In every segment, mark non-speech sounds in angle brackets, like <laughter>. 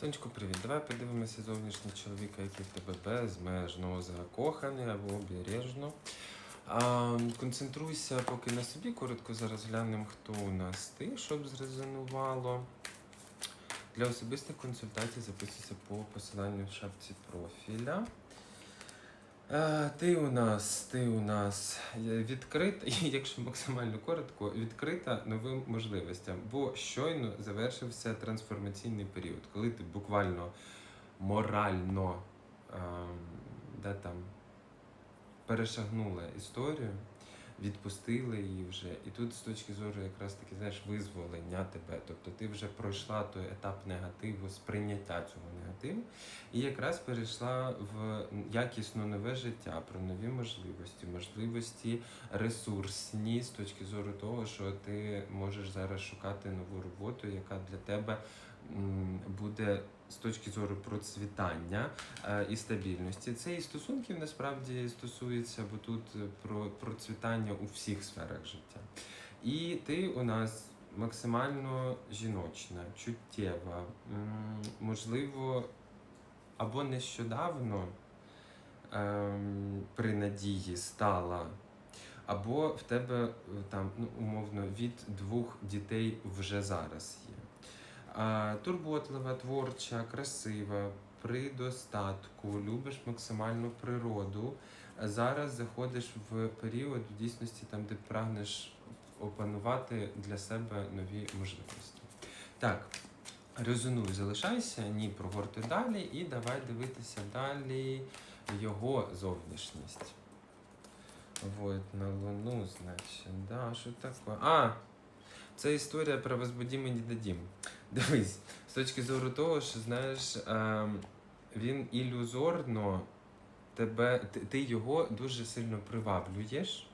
Сонечко, привіт. Давай подивимося зовнішнього чоловіка, який тебе безмежно закоханий або обережно. А, концентруйся поки на собі. Коротко зараз глянемо, хто у нас ти, щоб зрезонувало. Для особистих консультацій записуйся по посиланню в шапці профіля. Е, Ти у нас, ти у нас відкрита, <laughs> якщо максимально коротко, відкрита новим можливостям, бо щойно завершився трансформаційний період, коли ти буквально морально ем, де там, перешагнула історію, відпустила її вже. І тут з точки зору якраз таки знаєш, визволення тебе. Тобто ти вже пройшла той етап негативу, сприйняття цього негативу, і якраз перейшла в якісно нове життя, про нові можливості, можливості ресурсні з точки зору того, що ти можеш зараз шукати нову роботу, яка для тебе буде з точки зору процвітання е, і стабільності. Це і стосунків насправді стосується, бо тут е, про процвітання у всіх сферах життя. І ти у нас максимально жіночна, чуттєва, можливо, або нещодавно ем, при надії стала, або в тебе е, там ну, умовно від двох дітей вже зараз є. Турботлива, творча, красива, при достатку, любиш максимально природу. Зараз заходиш в період в дійсності, там, де прагнеш опанувати для себе нові можливості. Так, резонуй, залишайся, ні, прогорти далі і давай дивитися далі його зовнішність. Вот, на Луну, значить, да, що таке? А! Це історія про возбудім не дадім. Дивись, з точки зору того, що знаєш, ем, він ілюзорно тебе, ти, його дуже сильно приваблюєш,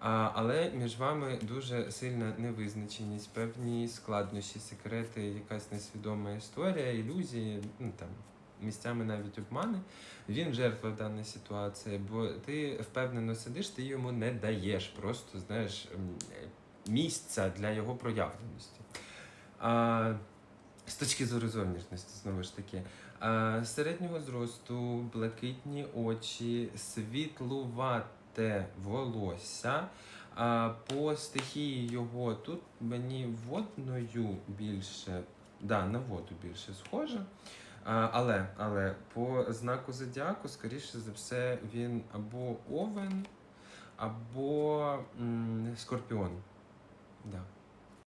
а, але між вами дуже сильна невизначеність, певні складнощі, секрети, якась несвідома історія, ілюзії, ну там. Місцями навіть обмани, він жертва в даній ситуації, бо ти впевнено сидиш, ти йому не даєш просто знаєш м, місця для його проявленості. А, з точки зору зовнішності, знову ж таки, а, середнього зросту, блакитні очі, світлувате волосся. А, по стихії його тут мені водною більше, да, на воду більше схоже. А, але, але по знаку зодіаку, скоріше за все, він або овен, або м, скорпіон. Да.